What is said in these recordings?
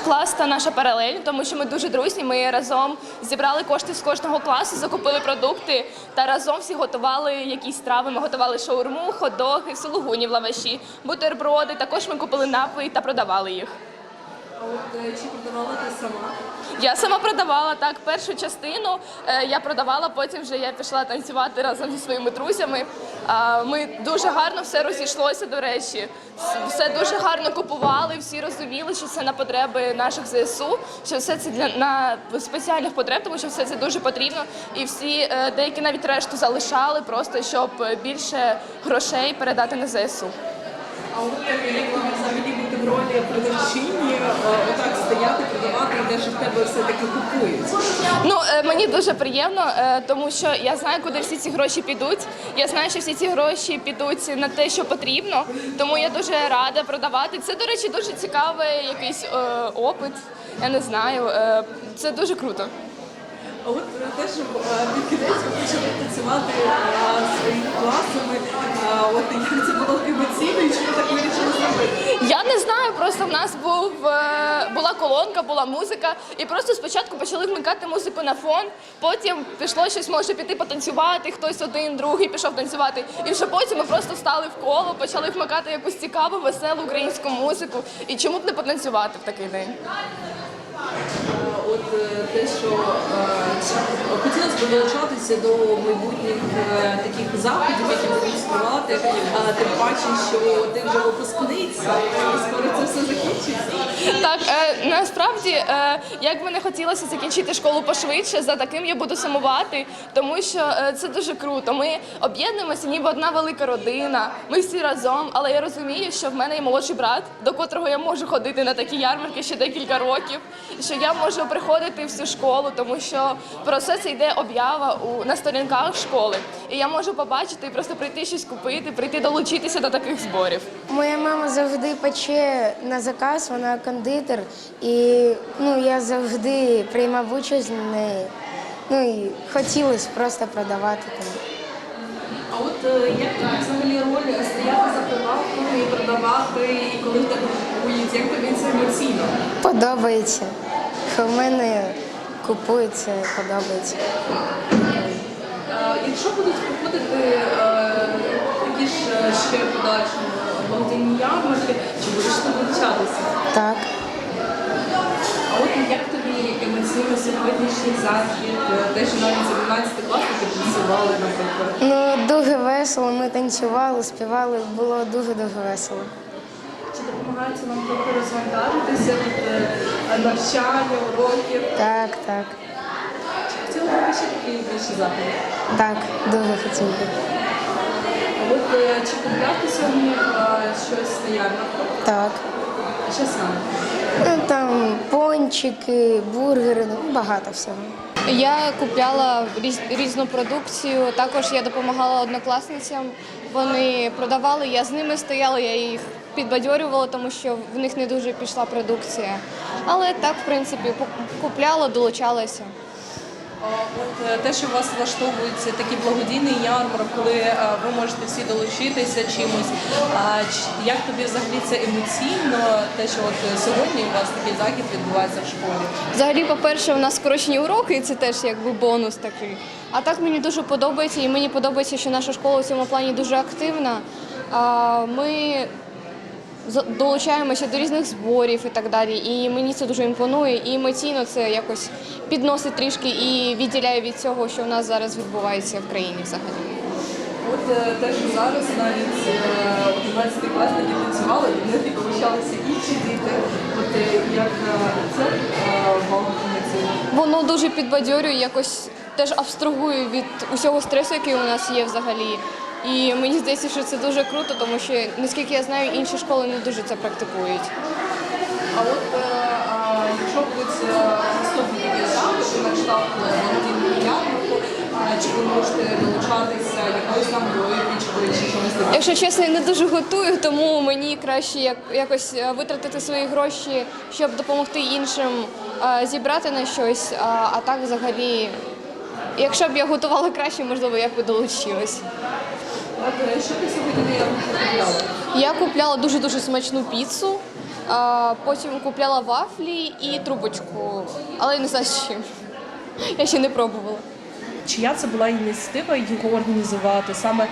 клас та наша паралель, тому що ми дуже дружні. Ми разом зібрали кошти з кожного класу, закупили продукти та разом всі готували якісь страви. Ми готували шаурму, хот-доги, сулугуні в лаваші, бутерброди. Також ми купили напої та продавали їх. А от е, чи продавала ти сама? Я сама продавала так першу частину. е, Я продавала, потім вже я пішла танцювати разом зі своїми друзями. Ми дуже гарно все розійшлося. До речі, все дуже гарно купували. Всі розуміли, що це на потреби наших ЗСУ, що все це для на спеціальних потреб, тому що все це дуже потрібно. І всі е, деякі навіть решту залишали, просто щоб більше грошей передати на ЗСУ. А е, як взагалі в ролі продавчині, е, отак стояти, продавати, де ж в тебе все-таки купують? Ну е, мені дуже приємно, е, тому що я знаю, куди всі ці гроші підуть. Я знаю, що всі ці гроші підуть на те, що потрібно. Тому я дуже рада продавати. Це, до речі, дуже цікавий якийсь опит. Я не знаю. Це дуже круто. А от е, те, що е, під кінець ви почали танцювати е, своїми класами, е, от як це було емоційно, і чому так вирішили зробити? Я не знаю, просто в нас був е, була колонка, була музика, і просто спочатку почали вмикати музику на фон. Потім пішло щось, може піти потанцювати, хтось один, другий пішов танцювати. І вже потім ми просто стали в коло, почали вмикати якусь цікаву, веселу українську музику. І чому б не потанцювати в такий день? От е, те, що е, хотілося б долучатися до майбутніх е, таких заходів, які будуть існувати, тим паче, що ти вже випускниця, все закінчиться. Так, е, насправді, е, як би не хотілося закінчити школу пошвидше, за таким я буду сумувати, тому що е, це дуже круто. Ми об'єднуємося, ніби одна велика родина. Ми всі разом, але я розумію, що в мене є молодший брат, до котрого я можу ходити на такі ярмарки ще декілька років. Що я можу приходити в цю школу, тому що про все це йде об'ява у на сторінках школи. І я можу побачити і просто прийти щось купити, прийти долучитися до таких зборів. Моя мама завжди пече на заказ, вона кондитер, і ну, я завжди приймав участь в неї. Ну і хотілося просто продавати там. А от е, як взагалі роль стояти за прилавками і продавати, і коли в тебе купують, як тобі це емоційно? Подобається. В мене купується, подобається. Е, Якщо будуть проходити е, такі ж ще подальшому благодійні ярмарки, чи будеш ти долучатися? Так. А от як тобі емоційно сьогоднішній захід, те, що навіть за 12 класів танцювали, наприклад? Ну, дуже весело. Ми танцювали, співали, було дуже-дуже весело. Чи допомагається вам трохи розвантажитися від е, навчання, уроків? Так, так, Чи хотіли б ще такі більші заходи? так, дуже хотів би. А от е, чи купляв ти сьогодні е, щось на ярмарку? Так. А що саме? Ну там пончики, бургери, ну багато всього. Я купляла різ- різну продукцію. Також я допомагала однокласницям. Вони продавали, я з ними стояла, я їх підбадьорювала, тому що в них не дуже пішла продукція. Але так, в принципі, купляла, долучалася. От е, те, що вас влаштовується такий благодійний ярмарок, коли е, ви можете всі долучитися чимось. А як тобі взагалі це емоційно? Те, що от е, сьогодні у вас такий захід відбувається в школі? Взагалі, по-перше, у нас скорочені уроки, і це теж якби бонус такий. А так мені дуже подобається, і мені подобається, що наша школа у цьому плані дуже активна. Ми долучаємося до різних зборів і так далі. І мені це дуже імпонує. І емоційно це якось підносить трішки і відділяє від цього, що в нас зараз відбувається в країні взагалі. От е, те, що зараз навіть е, 11 класники танцювали, від них і повищалися інші діти. От е, як е, це е, вам? Воно дуже підбадьорює, якось теж абстрагує від усього стресу, який у нас є взагалі. І мені здається, що це дуже круто, тому що наскільки я знаю, інші школи не дуже це практикують. А от е, а, якщо будуть е, наступні заходи на кшталт е, ярмарку, чи ви можете долучатися якоюсь там чи чимось? Якщо чесно, я не дуже готую, тому мені краще як, якось витратити свої гроші, щоб допомогти іншим е, зібрати на щось. А, а так взагалі, якщо б я готувала краще, можливо, я б і долучилась. От е, що ти сьогодні купляла? Я купляла дуже дуже смачну піцу. А потім купляла вафлі і трубочку, але я не знаю з чим. Я ще не пробувала. Чия це була ініціатива його організувати саме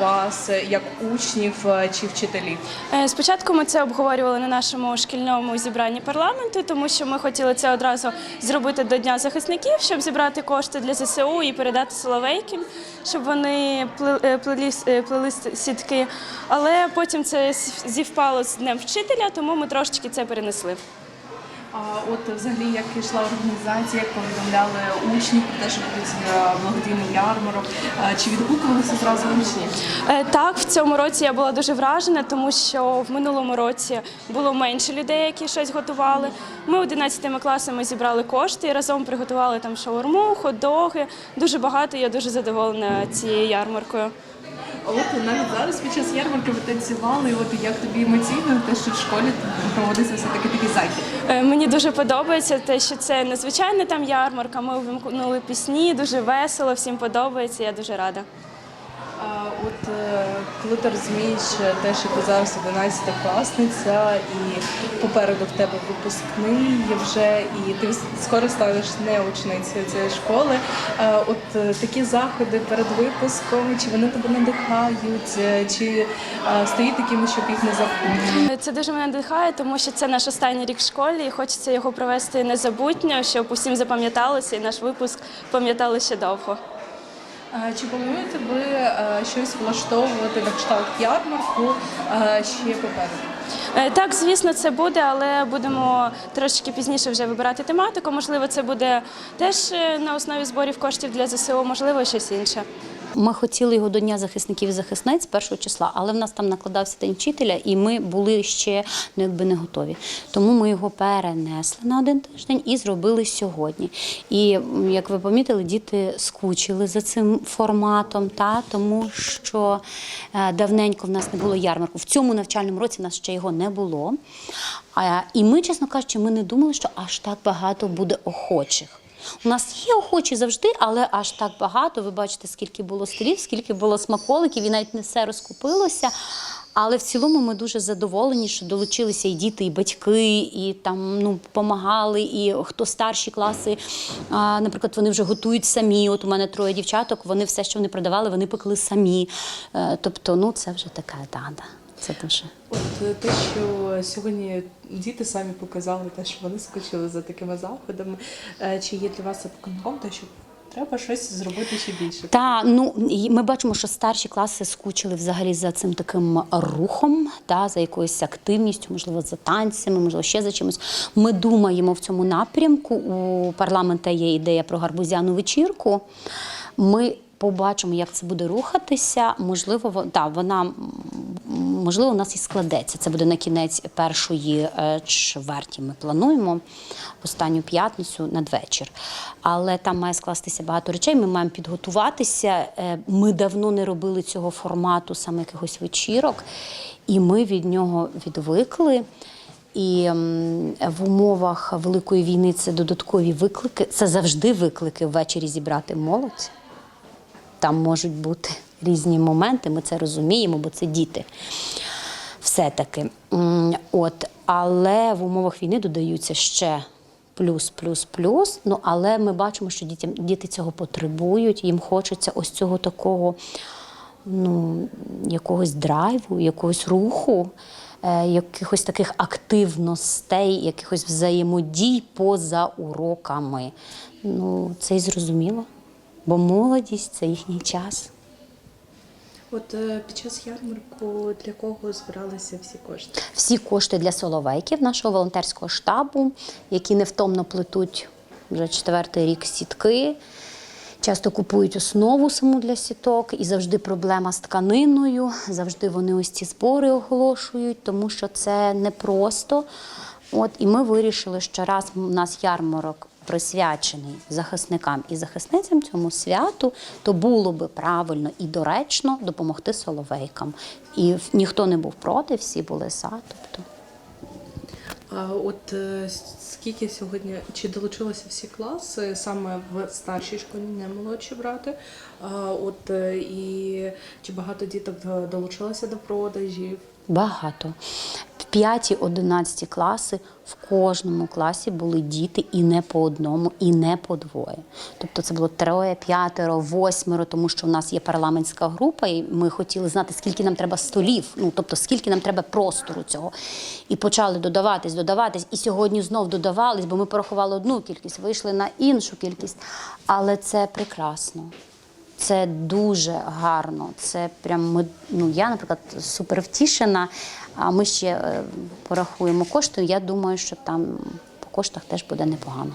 вас, як учнів е, чи вчителів? Е, Спочатку ми це обговорювали на нашому шкільному зібранні парламенту, тому що ми хотіли це одразу зробити до Дня захисників, щоб зібрати кошти для ЗСУ і передати Соловейким, щоб вони плели, е, плели сітки. Але потім це зівпало з Днем вчителя, тому ми трошечки це перенесли. А от взагалі як йшла організація, як повідомляли учнів про те, що будуть е, благодійний ярмарок, Е, чи відгукувалися зразу учні? Е, Так, в цьому році я була дуже вражена, тому що в минулому році було менше людей, які щось готували. Ми 11 класами зібрали кошти і разом приготували там шаурму, хот-доги. Дуже багато. Я дуже задоволена цією ярмаркою. А От навіть зараз під час ярмарки ви танцювали, і от як тобі емоційно те, що в школі проводиться все таки такий захід? Е, Мені дуже подобається те, що це незвичайна там ярмарка. Ми вимкнули пісні, дуже весело, всім подобається. Я дуже рада. От е, ти розумієш те, що ти зараз 11 класниця, і попереду в тебе випускний вже, і ти скоро станеш не учницею цієї школи. е, От е, такі заходи перед випуском, чи вони тебе надихають, чи стають такими, щоб їх не забути? Це дуже мене надихає, тому що це наш останній рік в школі, і хочеться його провести незабутньо, щоб усім запам'яталося, і наш випуск пам'ятали ще довго. Чи плануєте ви е, щось влаштовувати на кшталт ярмарку е, ще попереду? Е, Так, звісно, це буде, але будемо трошки пізніше вже вибирати тематику. Можливо, це буде теж на основі зборів коштів для ЗСУ, можливо, щось інше. Ми хотіли його до Дня захисників і захисниць першого числа, але в нас там накладався день вчителя, і ми були ще ну, якби не готові. Тому ми його перенесли на один тиждень і зробили сьогодні. І як ви помітили, діти скучили за цим форматом, та тому що е, давненько в нас не було ярмарку. В цьому навчальному році в нас ще його не було. А, і ми, чесно кажучи, ми не думали, що аж так багато буде охочих. У нас є охочі завжди, але аж так багато. Ви бачите, скільки було столів, скільки було смаколиків, і навіть не все розкупилося. Але в цілому ми дуже задоволені, що долучилися і діти, і батьки, і там ну допомагали, і хто старші класи, а, наприклад, вони вже готують самі. От у мене троє дівчаток, вони все, що вони продавали, вони пекли самі. Е, Тобто, ну це вже така дада. Це дуже. От е, те, що сьогодні діти самі показали те, що вони скучили за такими заходами. Е, Чи є для вас це те, що треба щось зробити ще більше? Та ну ми бачимо, що старші класи скучили взагалі за цим таким рухом, та за якоюсь активністю, можливо, за танцями, можливо, ще за чимось. Ми думаємо в цьому напрямку. У парламента є ідея про гарбузяну вечірку. Ми побачимо, як це буде рухатися. Можливо, во- вона можливо у нас і складеться. Це буде на кінець першої е, чверті. Ми плануємо останню п'ятницю надвечір. Але там має скластися багато речей. Ми маємо підготуватися. Е, Ми давно не робили цього формату саме якихось вечірок, і ми від нього відвикли. І в умовах великої війни це додаткові виклики. Це завжди виклики ввечері зібрати молодь. Там можуть бути різні моменти, ми це розуміємо, бо це діти. Все-таки. От, але в умовах війни додаються ще плюс, плюс, плюс. Ну, але ми бачимо, що дітям, діти цього потребують, їм хочеться ось цього такого ну, якогось драйву, якогось руху, е, якихось таких активностей, якихось взаємодій поза уроками. Ну, це й зрозуміло. Бо молодість це їхній час. От е, під час ярмарку для кого збиралися всі кошти? Всі кошти для соловейків нашого волонтерського штабу, які невтомно плетуть вже четвертий рік сітки. Часто купують основу саму для сіток, і завжди проблема з тканиною. Завжди вони ось ці збори оголошують, тому що це непросто. От і ми вирішили, що раз у нас ярмарок присвячений захисникам і захисницям цьому святу, то було би правильно і доречно допомогти соловейкам. І ніхто не був проти, всі були за. Тобто А от е, скільки сьогодні чи долучилися всі класи саме в старшій школі, не молодші брати? А от е, і чи багато діток е, долучилося до продажів? Багато. В 5-11 класи в кожному класі були діти і не по одному, і не по двоє. Тобто це було троє, п'ятеро, восьмеро, тому що у нас є парламентська група, і ми хотіли знати, скільки нам треба столів, ну тобто скільки нам треба простору цього. І почали додаватись, додаватись. І сьогодні знов додавались, бо ми порахували одну кількість, вийшли на іншу кількість. Але це прекрасно. Це дуже гарно. Це прям ми, ну я, наприклад, супер втішена. А ми ще е, порахуємо кошти. Я думаю, що там по коштах теж буде непогано.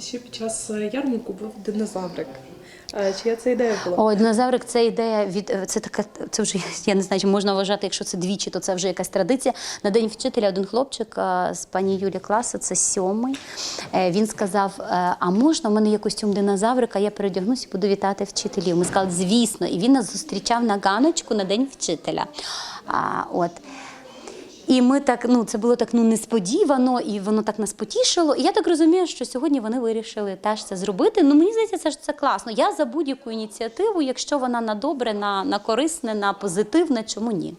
Ще під час е, ярмарку був динозаврик. Е, Чия це ідея була? О, динозаврик це ідея від це така. Це вже я не знаю, чи можна вважати, якщо це двічі, то це вже якась традиція. На день вчителя один хлопчик з пані Юлі класу, це сьомий. Він сказав: А можна в мене є костюм динозаврика? Я передягнусь і буду вітати вчителів. Ми сказали, звісно, і він нас зустрічав на ганочку на день вчителя. А, от. І ми так, ну це було так ну несподівано, і воно так нас потішило. І я так розумію, що сьогодні вони вирішили теж це зробити. Ну мені здається, це ж це класно. Я за будь-яку ініціативу, якщо вона на добре, на, на корисне, на позитивне, чому ні?